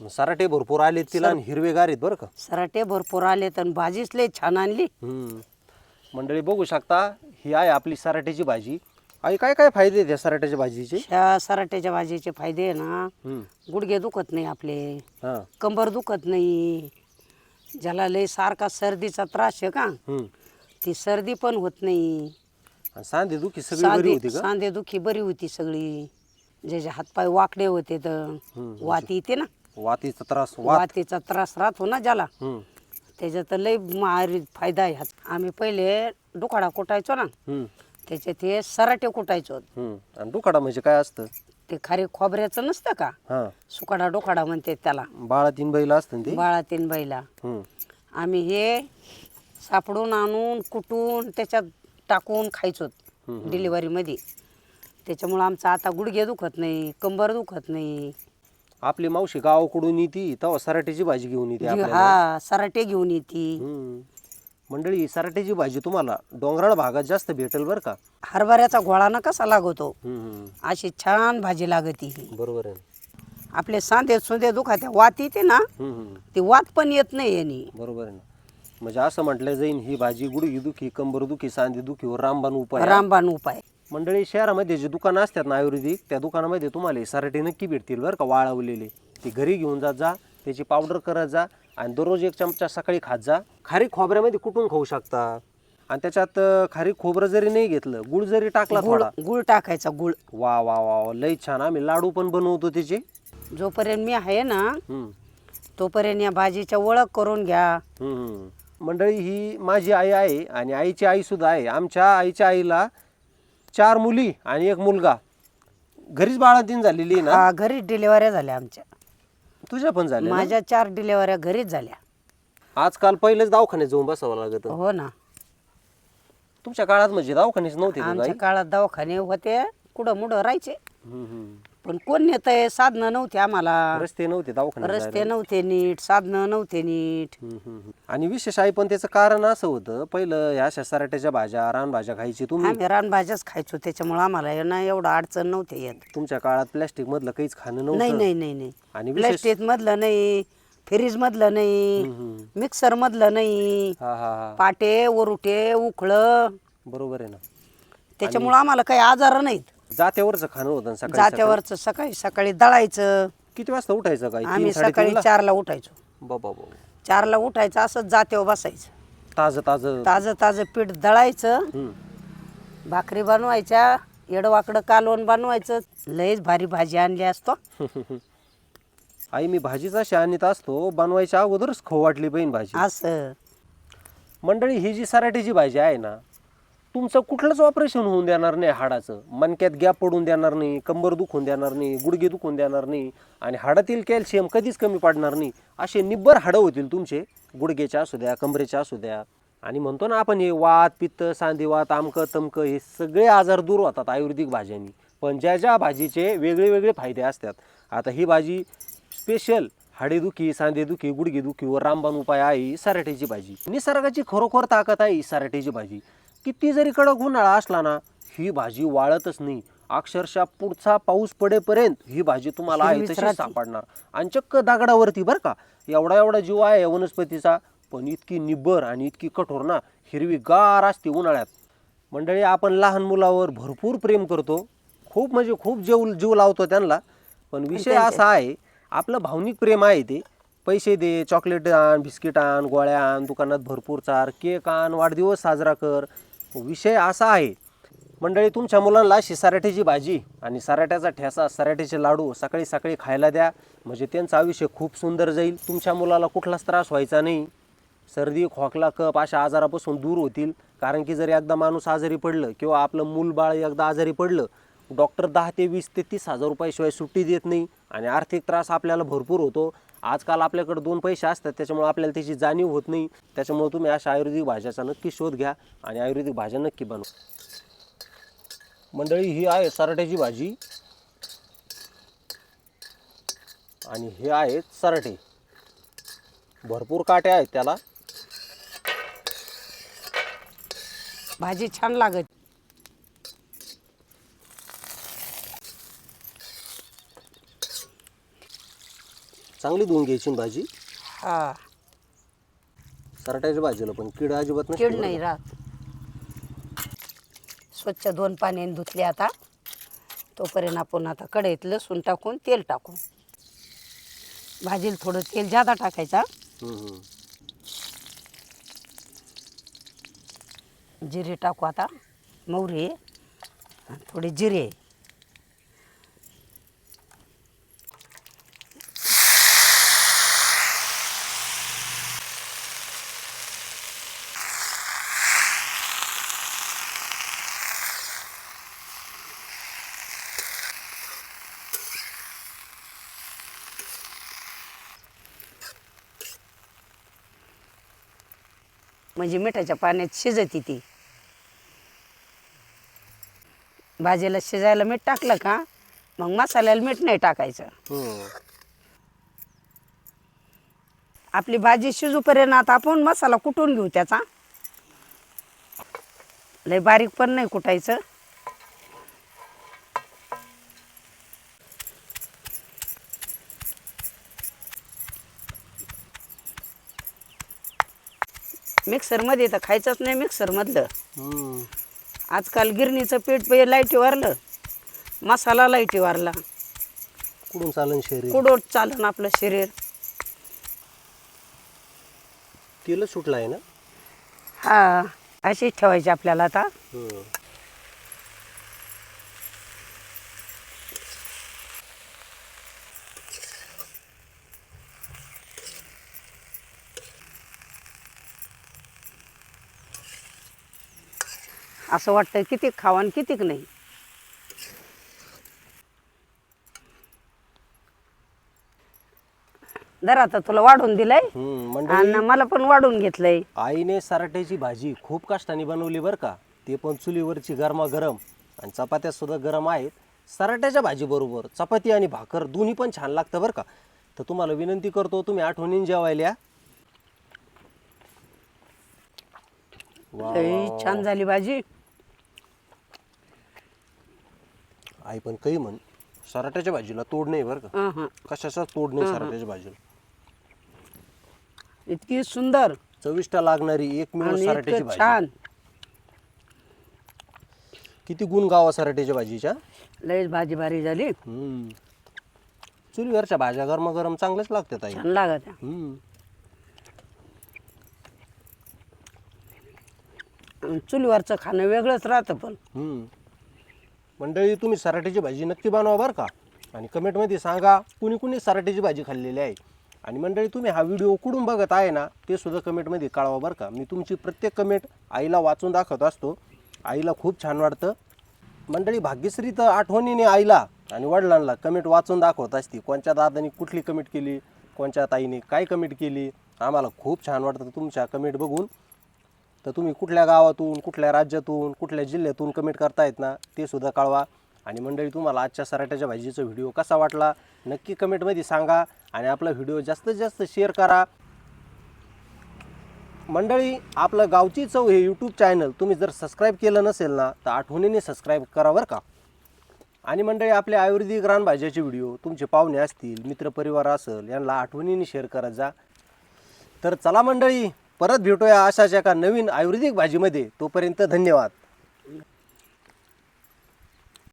सराटे भरपूर आले तिला आणि हिरवेगार आहेत बरं का. सराटे भरपूर आले तर भाजीच लय छान आणली. हम्म. मंडळी बघू शकता ही आहे आपली सराट्याची भाजी. आई काय काय फायदे आहेत या सराट्याच्या भाजीचे? ह्या सराट्याच्या भाजीचे फायदे आहे ना हम्म. गुडघे दुखत नाही आपले हा. कंबर दुखत नाही. ज्याला लय सारखा सर्दीचा त्रास आहे का हम्म. ती सर्दी पण होत नाही. आणि सांधे दुखी सगळी बरी सांधे होती का? सांधे दुखी बरी होती सगळी. ज्याचे हातपाय वाकडे होते तर. वाती येते ना. वातीचा त्रास वात. वातीचा त्रास राहतो ना ज्याला. हम्म. त्याच्यात लय आयुर्वेद फायदा आहे ह्यात. आम्ही पहिले डोकाडा कुटायचो ना. हम्म. त्याच्यात हे सराटे कुटायचो. हम्म. आणि डुकाडा म्हणजे काय असतं? ते खारे खोबऱ्याचं नसतं का? हा. सुकाडा डोकाडा म्हणते त्याला. बाळा तीन बैल असतं ना ते बाळातीन बैला. हम्म. आम्ही हे सापडून आणून कुटून त्याच्यात टाकून खायचो डिलिव्हरीमध्ये. त्याच्यामुळं आमचं आता गुडघे दुखत नाही कंबर दुखत नाही. आपली मावशी गावाकडून येते तेव्हा सराट्याची भाजी घेऊन येते जी- आपल्याला. हा सराटे घेऊन येते. हम्म. मंडळी सराट्याची भाजी तुम्हाला डोंगराळ भागात जास्त भेटेल बरं का? हरभऱ्याचा घोळानं कसा लागतो? हम्म, हम्म. अशी छान भाजी लागती ही. बरोबर आहे. आपले सांधे सुंदे दुखाते वात येते ना हम्म, हम्म. ती वात पण येत नाही यांनी. बरोबर आहे ना. म्हणजे असं म्हटलं जाईन ही भाजी गुडघी दुखी कंबर दुखी सांधी दुखीवर रामबाण उपाय आहे. रामबाण उपाय. मंडळी शहरामध्ये जे दुकानं असतात ना आयुर्वेदिक त्या दुकानामध्ये तुम्हाला सराटे नक्की भेटतील बरं का वाळवलेले. ते घरी घेऊन जात जा त्याची पावडर करत जा आणि दररोज एक चमचा सकाळी खात जा. खारी खोबऱ्यामध्ये कुटून खाऊ शकता? आणि त्याच्यात खारी खोबरं जरी नाही घेतलं गुळ जरी टाकला गुळ थोडा. गुळ टाकायचा गुळ. वा वा वा वा, लई छान. आम्ही लाडू पण बनवतो त्याचे. जोपर्यंत मी आहे ना हम्म. तोपर्यंत या भाजीच्या ओळख करून घ्या. हम्म. मंडळी ही माझी आई आहे आणि आईची आई सुद्धा आहे. आमच्या आईच्या आईला चार मुली आणि एक मुलगा. घरीच बाळातीन झालेली आहे ना? हा, घरीच डिलेवऱ्या झाल्या आमच्या. तुझ्या पण झाल्या ना? माझ्या चार डिलेवऱ्या घरीच झाल्या. आजकाल पहिलेच दवाखान्यात जाऊन बसावं लागत. हो ना. तुमच्या काळात म्हणजे दवाखानेच नव्हते का आमच्या काही? काळात दवाखाने होते कुठं मुडं राहायचे. हम्म, हम्म. पण कोण नेत साधनं नव्हते आम्हाला. रस्ते नव्हते दवाखान्यात रस्ते जायला. नव्हते नीट साधनं नव्हते नीट. हम्म, हम्म, हम्म. आणि विशेष आहे पण त्याचं कारण असं होतं पहिलं ह्या अशा सराट्याच्या भाज्या रानभाज्या खायची तुम्ही. आम्ही रानभाज्याच खायचो त्याच्यामुळे आम्हाला ना एवढं अडचण नव्हते येत. तुमच्या काळात प्लॅस्टिक मधलं काहीच खाणं नाही नव्हतं. नाही नाही नाही. आणि विशेष प्लॅस्टिक मधलं नाही फ्रीज मधलं नाही हम्म. मिक्सर मधलं नाही. हा हा हा. पाटे वरुटे उखळं. बरोबर आहे ना. त्याच्यामुळं आम्हाला काही आजार नाहीत. जात्यावरचं खाणं होतं ना सकाळी सकाळी. जात्यावरचं सकाळी सकाळी दळायचं. किती वाजता उठायचं काय? आम्ही सकाळी चारला उठायचो. बाबा बाबा. चारला उठायचं असंच जात्यावर बसायचं. ताजं ताजं. ताजं ताजं पीठ दळायचं. भाकरी बनवायच्या येडवाकडं कालवण बनवायचं. लयच भारी भाजी आणली असतो. आई मी भाजीच अशी आणत असतो बनवायच्या अगोदरच खाऊ वाटली बहीण भाजी. असं. मंडळी ही जी सराटीची भाजी आहे ना तुमचं कुठलंच ऑपरेशन होऊन देणार नाही हाडाचं. मणक्यात गॅप पडून देणार नाही कंबर दुखून देणार नाही गुडघे दुखून देणार नाही आणि हाडातील कॅल्शियम कधीच कमी पडणार नाही. असे निब्बर हाडं होतील तुमचे गुडघेच्या असू द्या कमरेच्या असू द्या. आणि म्हणतो ना आपण हे वात पित्त सांधीवात आमकं तमकं हे सगळे आजार दूर होतात आयुर्वेदिक भाज्यांनी. पण ज्या ज्या भाजीचे वेगळे वेगळे फायदे असतात. आता ही भाजी स्पेशल हाडेदुखी सांधेदुखी गुडघेदुखी व रामबाण उपाय आहे ही भाजी. निसर्गाची खरोखर ताकद आहे ही भाजी. किती जरी कडक उन्हाळा असला ना ही भाजी वाळतच नाही. अक्षरशः पुढचा पाऊस पडेपर्यंत ही भाजी तुम्हाला आहे तशी. सापडणार. आणि चक्क दगडावरती बरं का. एवढा एवढा जीव आहे वनस्पतीचा. पण इतकी निब्बर आणि इतकी कठोर ना हिरवी गार असते उन्हाळ्यात. मंडळी आपण लहान मुलावर भरपूर प्रेम करतो. खूप म्हणजे खूप जीव जीव लावतो त्यांना. पण विषय असा आहे आपलं भावनिक प्रेम आहे ते. पैसे दे चॉकलेट आण बिस्किट आण गोळ्या आण दुकानात भरपूर चार केक आण वाढदिवस साजरा कर. विषय असा आहे. मंडळी तुमच्या मुलांना अशी भाजी आणि सराठ्याचा ठेसा सराठ्याचे लाडू सकाळी सकाळी खायला द्या. म्हणजे त्यांचं आयुष्य खूप सुंदर जाईल. तुमच्या मुलाला कुठलाच त्रास व्हायचा नाही. सर्दी खोकला कप अशा आजारापासून दूर होतील. कारण की जर एकदा माणूस आजारी पडलं किंवा आपलं मूल बाळ एकदा आजारी पडलं डॉक्टर दहा ते वीस ते तीस हजार रुपयाशिवाय सुट्टी देत नाही आणि आर्थिक त्रास आपल्याला भरपूर होतो. आजकाल आपल्याकडे दोन पैसे असतात त्याच्यामुळे आपल्याला त्याची जाणीव होत नाही. त्याच्यामुळे तुम्ही अशा आयुर्वेदिक भाज्याचा नक्की शोध घ्या आणि आयुर्वेदिक भाज्या नक्की बनवा. मंडळी ही आहे सराट्याची भाजी आणि हे आहेत सराटे भरपूर काटे आहेत त्याला. भाजी छान लागत. चांगली धुवून घ्यायची ना भाजी? हा. सराट्याच्या भाजीला पण कीड अजिबात कीड नाही राहत. स्वच्छ दोन पाण्याने धुतले आता. तोपर्यंत आपण आता कढईत लसूण टाकून तेल टाकू भाजीला थोडं तेल जादा टाकायचा. हम्म, हम्म. जिरे टाकू आता. मोहरी आणि थोडे जिरे. म्हणजे मिठाच्या पाण्यात शिजती ती. भाजीला शिजायला मीठ टाकलं का मग मसाल्याला मीठ नाही टाकायचं. आपली भाजी शिजूपर्यंत आता आपण मसाला कुटून घेऊ त्याचा. लय बारीक पण नाही कुटायचं. मिक्सरमध्ये तर खायचंच नाही मिक्सरमधलं. आजकाल गिरणीचं पीठ पे लाईटीवरलं मसाला लाईटीवरला कुठून चालन शरीर? कुडोट चालन आपलं शरीर. तेलच सुटलं आहे ना? हा अशीच ठेवायची आपल्याला आता. असं वाटतं किती खावा आणि कितीक नाही. जर आता तुला वाढून दिलंय. हम्म. मंडळी. आणि मला पण वाढून घेतलंय. आईने सराट्याची भाजी खूप कष्टाने बनवली बरं का. ते पण चुलीवरची गरमागरम आणि चपात्या सुद्धा गरम आहेत. सराट्याच्या भाजीबरोबर चपाती आणि भाकर दोन्ही पण छान लागतं बरं का. तर तुम्हाला विनंती करतो तुम्ही आठवणीने जेवायला या. वा, लई छान झाली भाजी. आई पण काही म्हण सराट्याच्या भाजीला तोड नाही बरं का हं. कशाचा तोड नाही सराट्याच्या भाजीला इतकी सुंदर चविष्ट लागणारी एकमेव आणि सराट्याची इतकं भाजी छान किती गुण गावा सराट्याच्या भाजीच्या लईच भाजी भारी झाली हम्म. चुलीवरच्या भाज्या गरमागरम चांगल्याच लागतात आई लागत आहे. हम्म. आणि चुलीवरचं खाणं वेगळंच राहतं पण हम्म. मंडळी तुम्ही सराट्याची भाजी नक्की बनवा बरं का. आणि कमेंटमध्ये सांगा कुणी कुणी सराट्याची भाजी खाल्लेली आहे. आणि मंडळी तुम्ही हा व्हिडिओ कुठून बघत आहे ना ते सुद्धा कमेंटमध्ये कळवा बरं का. मी तुमची प्रत्येक कमेंट आईला वाचून दाखवत असतो. आईला खूप छान वाटतं. मंडळी भाग्यश्री तर आठवणीने आईला आणि वडिलांना कमेंट वाचून दाखवत असते. कोणत्या दादानी कुठली कमेंट केली कोणत्या ताईने काय कमेंट केली आम्हाला खूप छान वाटतं तुमच्या कमेंट बघून. तर तुम्ही कुठल्या गावातून कुठल्या राज्यातून कुठल्या जिल्ह्यातून कमेंट करतायत ना ते सुद्धा कळवा. आणि मंडळी तुम्हाला आजच्या सराट्याच्या भाजीचा व्हिडिओ कसा वाटला नक्की कमेंटमध्ये सांगा आणि आपला व्हिडिओ जास्तीत जास्त शेअर करा. मंडळी आपलं गावची चव हे यूट्यूब चॅनल तुम्ही जर सबस्क्राईब केलं नसेल ना तर आठवणीने सबस्क्राईब करा बरं का. आणि मंडळी आपले आयुर्वेदिक रानभाज्याचे व्हिडिओ तुमचे पाहुणे असतील मित्रपरिवार असेल यांना आठवणीने शेअर करत जा. तर चला मंडळी परत भेटूया अशाच एका नवीन आयुर्वेदिक भाजीमध्ये. तोपर्यंत धन्यवाद.